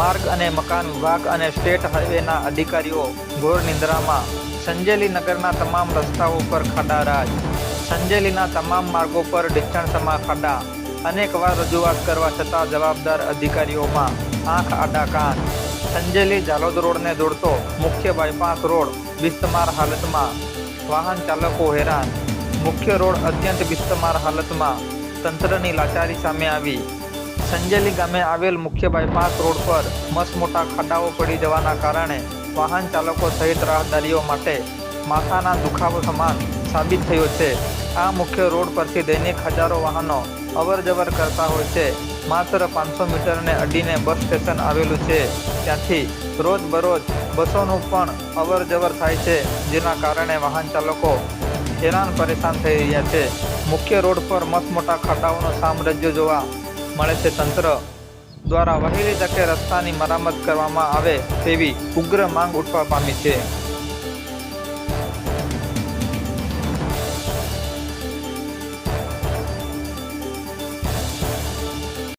માર્ગ અને મકાન વિભાગ અને સ્ટેટ હાઈવેના અધિકારીઓ ઘોર નિંદ્રામાં. સંજેલી નગરના તમામ રસ્તાઓ પર ખાડા રાજ સંજેલીના તમામ માર્ગો પર ડિસ્ટન્સમાં ખાડા. અનેકવાર રજૂઆત કરવા છતાં જવાબદાર અધિકારીઓમાં આંખ આડા કાન. સંજેલી જાલોદ રોડને દોડતો મુખ્ય બાયપાસ રોડ બિસ્તમાર હાલતમાં. વાહન ચાલકો હેરાન. મુખ્ય રોડ અત્યંત બિસ્તમાર હાલતમાં. તંત્રની લાચારી સામે આવી. સંજેલી ગામે આવેલ મુખ્ય બાયપાસ રોડ પર મસ્ત મોટા ખાડાઓ પડી જવાના કારણે વાહન ચાલકો સહિત રાહદારીઓ માટે માથાના દુખાવો સમાન સાબિત થયો છે. આ મુખ્ય રોડ પરથી દૈનિક હજારો વાહનો અવર જવર કરતા હોય છે. માત્ર પાંચસો મીટરને અડીને બસ સ્ટેશન આવેલું છે. ત્યાંથી રોજ બરોજ બસોનું પણ અવર જવર થાય છે, જેના કારણે વાહન ચાલકો હેરાન પરેશાન થઈ રહ્યા છે. મુખ્ય રોડ પર મસ્ત મોટા ખાડાઓનું સામ્રાજ્ય જોવા મળે છે તંત્ર દ્વારા વહેલી તકે રસ્તાની મરામત કરવામાં આવે તેવી ઉગ્ર માંગ ઉઠવા પામી છે.